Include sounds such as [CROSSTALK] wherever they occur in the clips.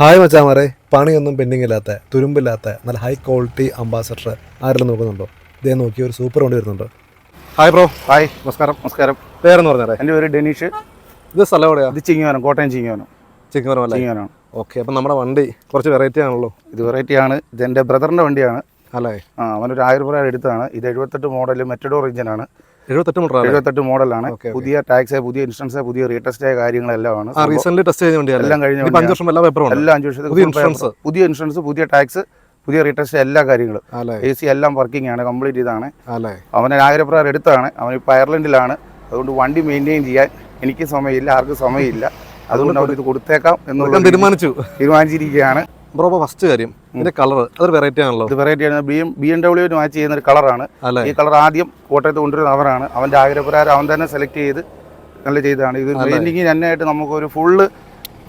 Hi മച്ചാമാരെ. പണിയൊന്നും pending ഇല്ലാത്ത തുരുമ്പില്ലാത്ത നല്ല ഹൈ ക്വാളിറ്റി അംബാസഡർ ആരെല്ലാം നോക്കുന്നുണ്ടോ? ഇതേ നോക്കി ഒരു സൂപ്പർ വണ്ടി വരുന്നുണ്ട്. ഹായ് ബ്രോ ഹായ് നമസ്കാരം നമസ്കാരം. പേരെന്ന് പറഞ്ഞാറെ എന്റെ പേര് ഡെനീഷ്. ഇത് സ്ഥലം എവിടെയാ? ഇത് ചിങ്ങവനം കോട്ടയം ചിങ്ങവനം. ചിങ്ങവനം അല്ല? ചിങ്ങവനമാണ് ഓക്കെ അപ്പം നമ്മുടെ വണ്ടി കുറച്ച് വെറൈറ്റി ആണല്ലോ. ഇത് വെറൈറ്റി ആണ്. ഇത് എന്റെ ബ്രദറിന്റെ വണ്ടിയാണ്. അല്ലേ? ആ അവനൊരു ആയിരം രൂപ എടുത്താണ് ഇത് എഴുപത്തെട്ട് മോഡൽ മെറ്റഡോർ എഞ്ചിനാണ് എഴുപത്തെട്ട് മോഡലാണ് പുതിയ ടാക്സ് പുതിയ ഇൻഷുറൻസ് പുതിയ റീടെസ്റ്റ് കാര്യങ്ങളെല്ലാമാണ്. ആ റീസെന്റ് ടെസ്റ്റ് ചെയ്ത എല്ലാം കഴിഞ്ഞ അഞ്ച് വർഷം എല്ലാ പേപ്പറും എല്ലാം അഞ്ച് വർഷത്തെ പുതിയ ഇൻഷുറൻസ്. പുതിയ ഇൻഷുറൻസ് പുതിയ ടാക്സ് പുതിയ റീടെസ്റ്റ് എല്ലാ കാര്യങ്ങളും. എ സി എല്ലാം വർക്കിംഗ് ആണ് കംപ്ലീറ്റ് ഇതാണ്. അവനെ ആഗ്രഹപ്രകാരം എടുത്താണ്. അവൻ ഇപ്പോൾ അയർലൻഡിലാണ്. അതുകൊണ്ട് വണ്ടി മെയിന്റെയിൻ ചെയ്യാൻ എനിക്ക് സമയമില്ല ആർക്കും സമയമില്ല. അതുകൊണ്ട് അവർ ഇത് കൊടുത്തേക്കാം എന്ന് എന്നുള്ള തീരുമാനിച്ചു. തീരുമാനിച്ചിരിക്കുകയാണ്. ബ്രോ അപ്പോൾ ഫസ്റ്റ് കാര്യം ഇതിന്റെ കളർ അതൊരു വെറൈറ്റി ആണല്ലോ. ഇത് വെറൈറ്റി ആണ്. B M B M W match ചെയ്യുന്ന ഒരു കളറാണ് ഈ കളർ ആദ്യം കോട്ടയത്ത് കൊണ്ടുവരുന്ന അവരാണ് അവന്റെ ആഗ്രഹപ്രകാരം അവൻ തന്നെ സെലക്ട് ചെയ്ത് നല്ല ചെയ്തതാണ്. ഇത് പെയിന്റിങ് തന്നെയായിട്ട് നമുക്കൊരു ഫുള്ള്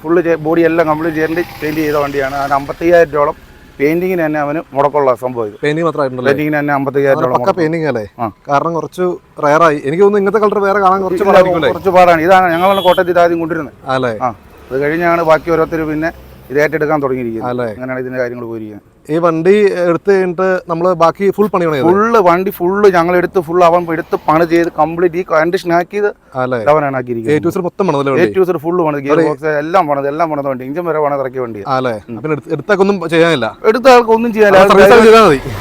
ഫുള്ള് ബോഡി എല്ലാം കംപ്ലീറ്റ് ചെയ്യേണ്ടി പെയിന്റ് ചെയ്ത വണ്ടിയാണ്. അതിന് അമ്പത്തയ്യായിരം രൂപ പെയിന്റിങ്ങിന് തന്നെ അവന് മുടക്കമുള്ള സംഭവം ഇത്. പെയിന്റിങ് മാത്രമായിട്ടുണ്ടല്ലേ പെയിന്റിങ്ങിന് തന്നെ അമ്പത്തയ്യായിരം രൂപ ഒക്കെ പെയിന്റിങ് അല്ലേ? കാരണം കുറച്ച് റയറായി എനിക്ക് തോന്നുന്നു ഇങ്ങനത്തെ കളർ വേറെ കാണാൻ കുറച്ച് കുറച്ച് പാടാണ്. ഇതാണ് ഞങ്ങളാണ് കോട്ടയത്ത് ഇത് ആദ്യം കൊണ്ടുവരുന്നത്. അല്ലേ? ആ. അത് കഴിഞ്ഞാണ് ബാക്കി ഓരോരുത്തർ പിന്നെ ഇത് ഏറ്റെടുക്കാൻ തുടങ്ങിയിരിക്കുന്നത് അങ്ങനെയാണ് ഇതിന്റെ കാര്യങ്ങൾ പോയിരിക്കുന്നത്. ഈ വണ്ടി എടുത്ത് കഴിഞ്ഞിട്ട് നമ്മൾ ബാക്കി ഫുൾ പണി ഫുള്ള് വണ്ടി ഫുള്ള് ഞങ്ങൾ എടുത്ത് ഫുൾ അവൻ എടുത്ത് പണി ചെയ്ത് കംപ്ലീറ്റ് ഈ കണ്ടീഷൻ ആക്കിയത് അവനാണ് ആക്കിയിരിക്കുന്നത്. മൊത്തം പണതല്ലേ ഫുൾ പണിത് ഗിയർ ബോക്സ് എല്ലാം പണിത് എല്ലാം പണിത വണ്ടി. ഇഞ്ചൻ വരെ പണിത് ഇറക്കിയ വണ്ടി. എടുത്തൊക്കെ ചെയ്യാനില്ല? എടുത്ത ആൾക്ക് ഒന്നും ചെയ്യാനില്ല.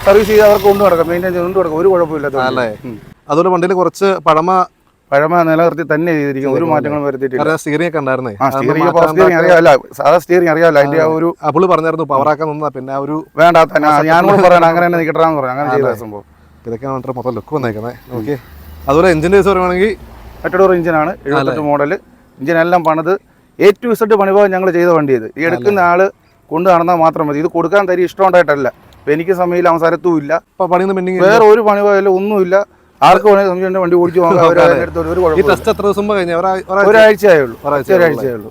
സർവീസ് ചെയ്ത് അവർക്ക് കൊണ്ടു നടക്കാം. മെയിന്റെയിൻ ചെയ്ത് കൊണ്ടു നടക്കാം. ഒരു കുഴപ്പമില്ല അതുപോലെ വണ്ടിയിൽ കുറച്ച് പഴമ പഴമ നിലനിർത്തി തന്നെ ചെയ്തിരിക്കും. ഒരു മാറ്റങ്ങളും വരുത്തിയിട്ടില്ല. സ്റ്റിയറിംഗ് ഒക്കെ ഉണ്ടായിരുന്നേ? ആ സ്റ്റിയറിംഗ് പവർ സ്റ്റിയറിംഗ് അറിയാമല്ല സാധാ സ്റ്റിയറിംഗ് അറിയാമല്ലോ. അതിന്റെ ആ ഒരു അപ്പൾ പറഞ്ഞായിരുന്നു പവറാക്കാൻ നിന്നാ. പിന്നെ ആ ഒരു വേണ്ട തന്നെ ഞാനോട് പറയാൻ [LAUGHS] അങ്ങനെ തന്നെ നിൽക്കട്ടാന്ന് പറയാം അങ്ങനെ ചെയ്ത സംഭവം. ഇതൊക്കെയാണ് വന്നിട്ട് മൊത്തം ലുക്ക് വന്നേക്കുന്നത് ഓക്കെ അതുപോലെ എഞ്ചിന്റെ കേസ് പറയുവാണെങ്കിൽ മെറ്റഡോർ എഞ്ചിനാണ് എഴുപത്തെട്ട് മോഡൽ എഞ്ചിൻ എല്ലാം പണിത് എ ടു ഇസഡ് പണിഭാഗം ഞങ്ങൾ ചെയ്ത വണ്ടി ഇത് ഈ എടുക്കുന്ന ആൾ കൊണ്ടു നടന്നാൽ മാത്രം മതി. ഇത് കൊടുക്കാൻ തരി ഇഷ്ടമുണ്ടായിട്ടല്ല എനിക്ക് സമയമില്ല അവൻ പെൻഡിങ് വേറെ ഒരു പണിഭാഗം ഒന്നുമില്ല. ആർക്ക് വേണമെങ്കിൽ സംശയം വണ്ടി ഓടിച്ചു പോകാം. ഈ ടെസ്റ്റ് എത്ര ദിവസം കഴിഞ്ഞ? ഒരാഴ്ചയായുള്ളൂ ഉള്ളൂ. ഒരാഴ്ച ഒരാഴ്ചയേ ഉള്ളൂ.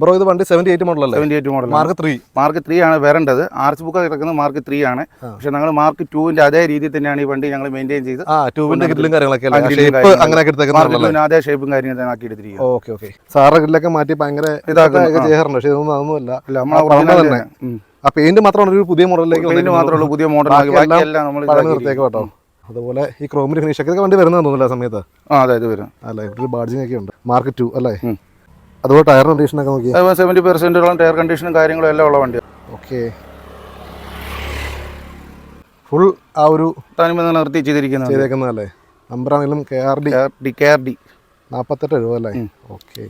ബ്രോ ഇത് വണ്ടി seventy eight model seventy eight model mark three mark three ആണ് വരേണ്ടത്. ആർച്ച് ബുക്ക് കിടക്കുന്നത് മാർക്ക് ത്രീ ആണ്. പക്ഷെ ഞങ്ങൾ മാർക്ക് ടൂവിന്റെ അതേ രീതിയിൽ തന്നെയാണ് ഈ വണ്ടി ഞങ്ങൾ മെയിന്റെയിൻ ചെയ്ത് ആ ട്യൂബിന്റെ ഗ്രില്ലും കാര്യങ്ങളൊക്കെ അതേ ഷേപ്പും കാര്യങ്ങളും ആക്കി എടുത്തിരിക്കും ഓക്കെ ഓക്കെ. സാറിന്റെ ഗ്രില്ലൊക്കെ മാറ്റി ഭയങ്കര ഇതാക്കുന്നു, ഇതൊക്കെ ആ. ചെയ്യാറുണ്ട്. പക്ഷെ ഇതൊന്നും അതൊന്നുമല്ല ആ, പെയിന്റ് മാത്രമാണ് ഒരു പുതിയ മോഡലിലേക്ക് പെയിന്റ് മാത്രമേ ഉള്ളൂ പുതിയ മോഡൽ എല്ലാം നമ്മൾ നിർത്തിയേക്ക് കേട്ടോ. അതുപോലെ ഈ ക്രോമിന്റെ ഫിനിഷ് ഒക്കെ വണ്ടി വരുന്ന തോന്നുന്നില്ല ആ സമയത്ത്? ആ വരും. അല്ലേ? ഒരു ബാഡ്ജിങ് ഒക്കെ ഉണ്ട്. മാർക്ക് ടു അല്ലേ? അതുപോലെ ടയർ കണ്ടീഷൻ ഒക്കെ നോക്കി. സെവന്റി പെർസെന്റോളം ടയർ കണ്ടീഷനും കാര്യങ്ങളും എല്ലാം ഉള്ള വണ്ടി ഓക്കെ ഫുൾ ആ ഒരു തനിമ നിർത്തി ചെയ്തിരിക്കുന്നത് ചെയ്തേക്കുന്നതല്ലേ? നമ്പറാണെങ്കിലും K R D D K R D നാൽപ്പത്തെട്ട് രൂപ അല്ലേ. ഓക്കെ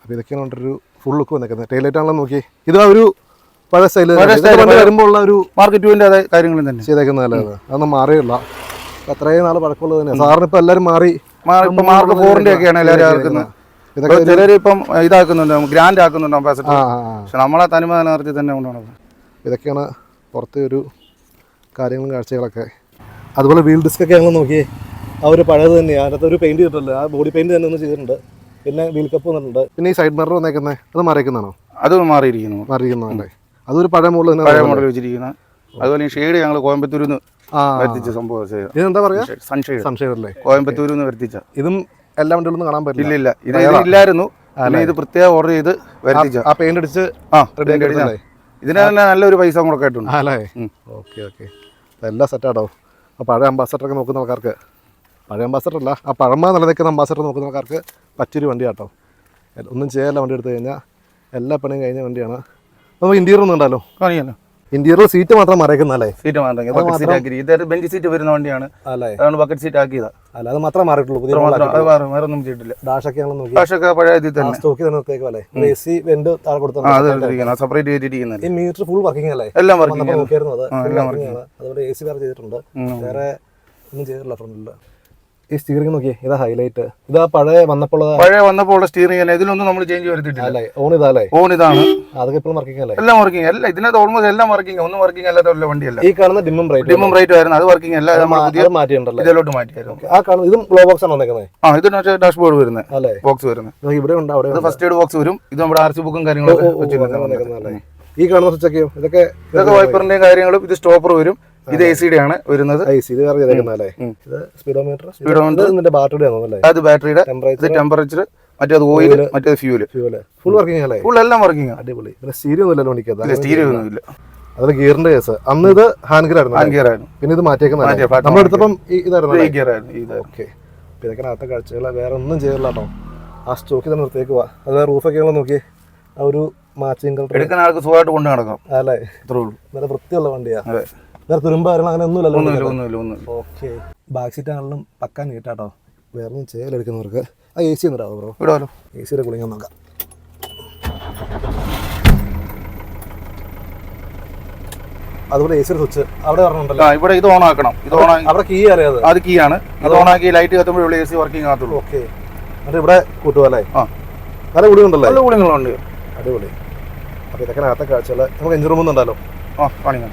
അപ്പോൾ ഇതൊക്കെയാണ് ഒരു ഫുൾ ലുക്ക് വന്നേക്കുന്നത്. ടൈലൈറ്റ് ആണല്ലോ നോക്കി. ഇത് ആ ഒരു പഴയ സ്റ്റൈൽ വരുമ്പോൾ ഉള്ള ഒരു മാർക്കറ്റ് കാര്യങ്ങളും തന്നെ. ചെയ്തേക്കുന്നതല്ലേ അതൊന്നും മാറിയില്ല അത്രയും നാൾ പഴക്കമുള്ളത് തന്നെ സാറിന് ഇപ്പം എല്ലാവരും മാറി. മാർക്ക് ഇപ്പൊ മാർക്ക് ഫോറിന്റെ ഒക്കെയാണ് എല്ലാവരും ഇറക്കുന്നത് ഇതൊക്കെ ചിലർ ഇപ്പം ഇതാക്കുന്നുണ്ട് ഗ്രാൻഡ് ആക്കുന്നുണ്ട് അംബാസഡർ. പക്ഷെ നമ്മളെ തനിമ നിലനിർത്തി തന്നെ കൊണ്ടുപോകണം. ഇതൊക്കെയാണ് പുറത്തെ ഒരു കാര്യങ്ങളും കാഴ്ചകളൊക്കെ. അതുപോലെ വീൽ ഡിസ്ക് ഒക്കെ ഞങ്ങൾ നോക്കിയേ ആ ഒരു പഴയത് തന്നെയാണ് അതിനകത്ത് ഒരു പെയിന്റ് ചെയ്തിട്ടില്ല. ആ ബോഡി പെയിന്റ് തന്നെ ഒന്ന് ചെയ്തിട്ടുണ്ട്. പിന്നെ വീൽ കപ്പ് വന്നിട്ടുണ്ട്. പിന്നെ ഈ സൈഡ് മിറർ വന്നേക്കുന്നത് അത് മറിയിക്കുന്നതാണോ? അത് മാറിയിരിക്കുന്നു. മറിയിക്കുന്നതല്ലേ അതൊരു പഴയ മോഡൽ പഴയ മോഡൽ വെച്ചിരിക്കുന്നത്. അതുപോലെ ഈ ഷെയ്ഡ് ഞങ്ങൾ കോയമ്പത്തൂരിൽ നിന്ന് വരുത്തിച്ച സംഭവം ഇതെന്താ പറയാ? സൺഷെയ്ഡ് സംശയം അല്ലേ? കോയമ്പത്തൂരിൽ നിന്ന് വരുത്തിച്ച. ഇതും എല്ലാ വണ്ടികളൊന്നും കാണാൻ പറ്റില്ല. ഇല്ല ഇത് ഇല്ലായിരുന്നു ഇത് പ്രത്യേകം ഓർഡർ ചെയ്ത് വരുത്തിച്ച. ആ പെയിന്റ് അടിച്ച് ആ റെഡി ആക്കി ഇതിന് തന്നെ നല്ലൊരു പൈസ മുടക്കായിട്ടുണ്ട് അല്ലേ. Okay okay. എല്ലാം സെറ്റാട്ടോ ആ പഴയ അംബാസഡർ ഒക്കെ നോക്കുന്ന ആൾക്കാർക്ക്. പഴയ അംബാസഡർ അല്ല. ആ പഴമ നിലനിൽക്കുന്ന അംബാസഡർ നോക്കുന്ന ആൾക്കാർക്ക് പറ്റിയൊരു വണ്ടി കേട്ടോ ഒന്നും ചെയ്യാല്ല വണ്ടി എടുത്തു കഴിഞ്ഞാൽ എല്ലാ പണിയും കഴിഞ്ഞ വണ്ടിയാണ്. അപ്പോൾ ഇന്റീരിയർ ഒന്നും ഉണ്ടല്ലോ കാണിയല്ലോ ഇന്റീരിയർ സീറ്റ് മാത്രം മറയ്ക്കുന്നല്ലേ സീറ്റ് മാത്രം. ഇതൊരു ബെഞ്ച് സീറ്റ് വരുന്ന വണ്ടിയാണ്. അല്ലേ? ബക്കറ്റ് സീറ്റ് ആക്കിയത്. അല്ല അത് മാത്രമേ മാറിയിട്ടുള്ളൂ. വേറെ ഒന്നും ചെയ്തിട്ടില്ല ഡാഷൊക്കെ പഴയ സ്റ്റോക്കി തന്നെ. എ സി വെന്റ് താഴെ സെപ്പറേറ്റ് ചെയ്തിരിക്കുന്നത് ഈ മീറ്റർ ഫുൾ വർക്കിംഗ് അല്ലേ? എല്ലാം വർക്കിംഗ് നോക്കിയായിരുന്നു അത്. അതുപോലെ എ സി വേറെ ചെയ്തിട്ടുണ്ട്. വേറെ ഒന്നും ചെയ്തിട്ടില്ല ഫ്രണ്ടിൽ ഈ സ്റ്റിയറിംഗ് നോക്കിയേ ഇതാ ഹൈലൈറ്റ് ഇതാ പഴയ വന്നപ്പോൾ പഴയ വന്നപ്പോൾ സ്റ്റീറിംഗ് സ്റ്റിയറിംഗ് തന്നെ ഇതിലൊന്നും നമ്മൾ ചേഞ്ച് വരുത്തിട്ടില്ല ഓൺ ഇതാലേ ഓൺ ഇതാണ്. അതൊക്കെ ഇപ്പോഴും വർക്കിംഗ് അല്ലേ? എല്ലാം വർക്കിംഗ് അല്ല ഇതിനകത്ത് ഓൾമോസ്റ്റ് എല്ലാം വർക്കിംഗ് ഒന്നും വർക്കിംഗ് അല്ലാത്ത വണ്ടിയല്ല. ഈ കാണുന്ന ഡിമ്മും റൈറ്റ് ഡിമ്മും റേറ്റ് ആയിരുന്നു അത് വർക്കിംഗ് അല്ല പുതിയ മാറ്റിയിട്ടുണ്ടല്ലേ? ഇതിലോട്ട് മാറ്റിയായിരുന്നു. ആ കാണുന്നത് ഇതും ഗ്ലോ ബോക്സ് ആണ് വന്നേക്കുന്നത് ആ ഇതിന് വെച്ചാൽ ഡാഷ്ബോർഡ് വരുന്നത് അല്ലേ? ബോക്സ് വരുന്നത്. ഇവിടെ ഉണ്ട് അവിടെ ഫസ്റ്റ് എയ്ഡ് ബോക്സ് വരും ഇത് നമ്മുടെ ആർ സി ബുക്കും കാര്യങ്ങളും ഈ കാണുന്ന സ്വിച്ച് ഇതൊക്കെ ഇതൊക്കെ വൈപ്പറിന്റെയും കാര്യങ്ങളും ഇത് സ്റ്റോപ്പർ വരും. ഇത് എ സിയുടെ ആണ് വരുന്നത്. ഐ സി ഇത് വേറെ ഇത് സ്പീഡോമീറ്റർ Speedometer. ഇതിന്റെ ബാറ്ററി ആണോ അല്ലേ അത് ബാറ്ററിയുടെ ഇത് ടെമ്പറേച്ചർ മറ്റേത് ഓയിൽ മറ്റേത് ഫ്യൂൽ ഫ്യൂൽ ഫുൾ വർക്കിംഗ് അല്ലേ ഫുൾ എല്ലാം വർക്കിംഗ് അടിപൊളി. പിന്നെ സ്റ്റീരിയോ ഒന്നുമല്ലോ വണ്ടിക്കത് സ്റ്റീരിയോ ഒന്നുമില്ല അതിൽ ഗിയറിന്റെ കേസ് അന്ന് ഇത് ഹാൻഡ് ഗിയർ ആയിരുന്നു ഹാൻഡ് ഗിയർ ആയിരുന്നു. പിന്നെ ഇത് മാറ്റിയേക്കുന്ന മാറ്റിയ, നമ്മൾ എടുത്തപ്പം ഇതായിരുന്നു? ഗിയർ ആയിരുന്നു ഓക്കെ ഇതൊക്കെ അകത്തെ കാഴ്ചകൾ വേറെ ഒന്നും ചെയ്തില്ല കേട്ടോ. ആ സ്റ്റോക്കിൽ തന്നെ നിർത്തിയേക്ക് പോവാ അത് റൂഫൊക്കെ നോക്കി ആ ഒരു മാച്ചിങ് കളർ എടുക്കുന്ന ആൾക്ക് സുഖമായിട്ട് കൊണ്ടു നടക്കാം അല്ലേ? ഇത്രേ ഉള്ളൂ. നല്ല വൃത്തിയുള്ള വണ്ടിയാ. അതെ. വേറെ തുരുമ്പ് കാര്യങ്ങൾ അങ്ങനെ ഒന്നുമില്ലല്ലോ ഒന്നുമില്ല ഒന്നുമില്ല ഓക്കെ. ബാക്ക് സീറ്റ് ആണെങ്കിലും പക്കാൻ നീട്ടാട്ടോ വേറെ ഒന്നും ചെയ്യലെടുക്കുന്നവർക്ക് ആ എ സി ഒന്നിടാവോ ബ്രോ ഇടാലോ എ സിയുടെ കുളിങ്ങാൻ നോക്കാം. അതുപോലെ എ സിയുടെ സ്വിച്ച് അവിടെ പറഞ്ഞിട്ടുണ്ടല്ലോ ഇവിടെ ഇത് ഓൺ ആക്കണം. ഇത് ഓൺ അവിടെ കീ അറിയാതെ അത്? കീ ആണ്. അത് ഓൺ ആക്കി ലൈറ്റ് കത്തുമ്പോഴുള്ള എ സി വർക്കിംഗ് ആകത്തുള്ളൂ. ഓക്കെ. എന്നിട്ട് ഇവിടെ കൂട്ടുക അല്ലേ? ആ. നല്ല കുളിയുണ്ടല്ലേ നല്ല കൂളിങ്ങളുണ്ട് അടിപൊളി. അപ്പോൾ ഇതൊക്കെ അകത്തെ കാഴ്ചകൾ നമുക്ക് എഞ്ചിൻ റൂമൊന്നും ഉണ്ടല്ലോ. ആ കാണിക്കാം.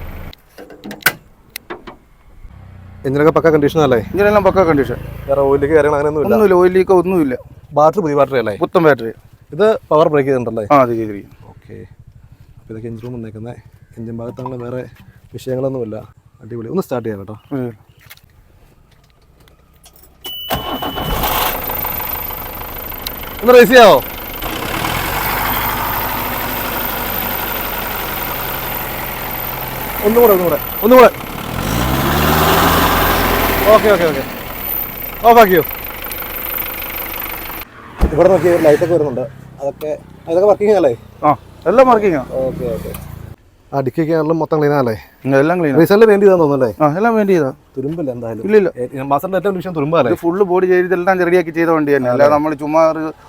എഞ്ചിനൊക്കെ പക്ക കണ്ടീഷൻ അല്ലേ? എഞ്ചിനെല്ലാം പക്ക കണ്ടീഷൻ വേറെ ഓയിലേക്ക് കാര്യങ്ങൾ അങ്ങനെയൊന്നും ഇല്ല? ഒന്നുമില്ല ഓയിൽ ലീക്കോ ഒന്നുമില്ല. ബാറ്ററി പുതിയ ബാറ്ററി അല്ലേ? പുത്തൻ ബാറ്ററി ഇത് പവർ ബ്രേക്ക് ചെയ്തിട്ടുണ്ടല്ലേ? ആ അത് ചെയ്തിരിക്കും ഓക്കെ അപ്പോൾ ഇതൊക്കെ എഞ്ചിൻ റൂം വന്നേക്കുന്നത് എഞ്ചിൻ ഭാഗത്താണെങ്കിൽ വേറെ വിഷയങ്ങളൊന്നുമില്ല. അടിപൊളി. ഒന്ന് സ്റ്റാർട്ട് ചെയ്യാം കേട്ടോ. ഒന്ന് റേസ് ചെയ്യാവോ? ഒന്നുകൂടെ ഒന്നുകൂടെ. ഒന്നും കൂടെ ഒന്നും കൂടെ ഓക്കെ ഓക്കെ ഓക്കെ. ഓഫാക്കിയോ ഇവിടെ നോക്കി ലൈറ്റൊക്കെ വരുന്നുണ്ട്. അതൊക്കെ അതൊക്കെ വർക്കിംഗ് അല്ലേ? ആ എല്ലാം വർക്കിംഗ് ഓക്കെ ഓക്കെ. ആ ഡിക്കൊക്കെ ആണെങ്കിലും മൊത്തം ക്ലീൻ ആണല്ലേ? എല്ലാം ക്ലീൻ റീസെന്റ് വേണ്ടി തോന്നുന്നല്ലേ ആ എല്ലാം വേണ്ടി ചെയ്താ. തുരുമ്പില്ല എന്തായാലും. ഇല്ല ഇല്ല. മാസത്തിന്റെ ഏറ്റവും വിഷയം തുരുമ്പല്ലേ ഫുള്ള് ബോഡി ചെയ്തെല്ലാം റെഡിയാക്കി ചെയ്ത വണ്ടി തന്നെ അല്ലാതെ നമ്മൾ ചുമ്മാ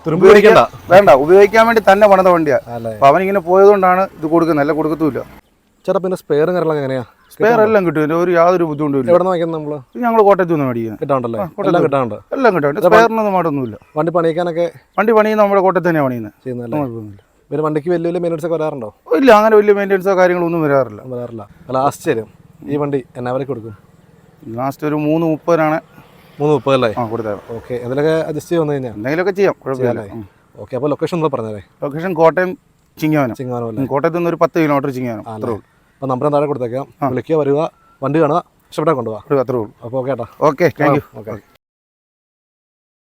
തുരുമ്പ് ഉപയോഗിക്കണ്ട വേണ്ട. ഉപയോഗിക്കാൻ വേണ്ടി തന്നെ പണിത വണ്ടിയാ. അല്ലേ അപ്പൊ അവനിങ്ങനെ പോയതുകൊണ്ടാണ് ഇത് കൊടുക്കുന്നത്. അല്ല കൊടുക്കത്തുമില്ല. ചേട്ടാ പിന്നെ സ്പെയറും കാര്യങ്ങളൊക്കെ എങ്ങനെയാ? സ്പെയർ എല്ലാം കിട്ടും. ഒരു യാതൊരു ബുദ്ധിമുട്ടും എവിടെ നിന്ന് ഞങ്ങൾ കോട്ടയത്ത് നിന്ന് മേടിക്കുന്നത് കിട്ടാണ്ടല്ലേ? എല്ലാം കിട്ടാണ്ട്. എല്ലാം കിട്ടും സ്പെയറിനൊന്നും മാറ്റൊന്നുമില്ല. വണ്ടി പണിയിക്കാനൊക്കെ വണ്ടി പണിയുന്ന നമ്മുടെ കോട്ടയത്ത് തന്നെയാണ് പണിയുന്നത് ചെയ്യുന്നല്ലേ പിന്നെ വണ്ടിക്ക് വലിയ വലിയ മെയിനൻസ് ഒക്കെ വരാറുണ്ടോ? ഇല്ല അങ്ങനെ വലിയ മെയിന്റെനൻസോ കാര്യങ്ങളൊന്നും വരാറില്ല. വരാറില്ല. ലാസ്റ്റ് തരും ഈ വണ്ടി എന്നാ വരെ കൊടുക്കും. ലാസ്റ്റ് ഒരു മൂന്ന് മുപ്പതിനാണ്. മൂന്ന് മുപ്പതല്ലേ? ആ കൊടുത്തത്. ഓക്കെ എന്തെങ്കിലുമൊക്കെ അഡ്ജസ്റ്റ് ചെയ്ത് വന്നു കഴിഞ്ഞാൽ എന്തെങ്കിലുമൊക്കെ ചെയ്യാം കുഴപ്പമില്ല. ഓക്കെ അപ്പോൾ ലൊക്കേഷൻ ഒന്ന് പറഞ്ഞതേ ലൊക്കേഷൻ കോട്ടയം ചിങ്ങാനം ചിങ്ങാനോ അല്ലേ? കോട്ടയത്ത് നിന്ന് ഒരു പത്ത് കിലോമീറ്റർ ചിങ്ങാനം അത്രേ ഉള്ളൂ. അപ്പോൾ നമ്പർ താഴെ കൊടുത്തേക്കാം. വിളിക്കുക വരിക വണ്ടി കാണുക ഇഷ്ടപ്പെട്ടാൽ കൊണ്ടുപോകാം അത്രേ ഉള്ളൂ. അപ്പോൾ ഓക്കെ ഏട്ടാ ഓക്കെ താങ്ക് യു ഓക്കെ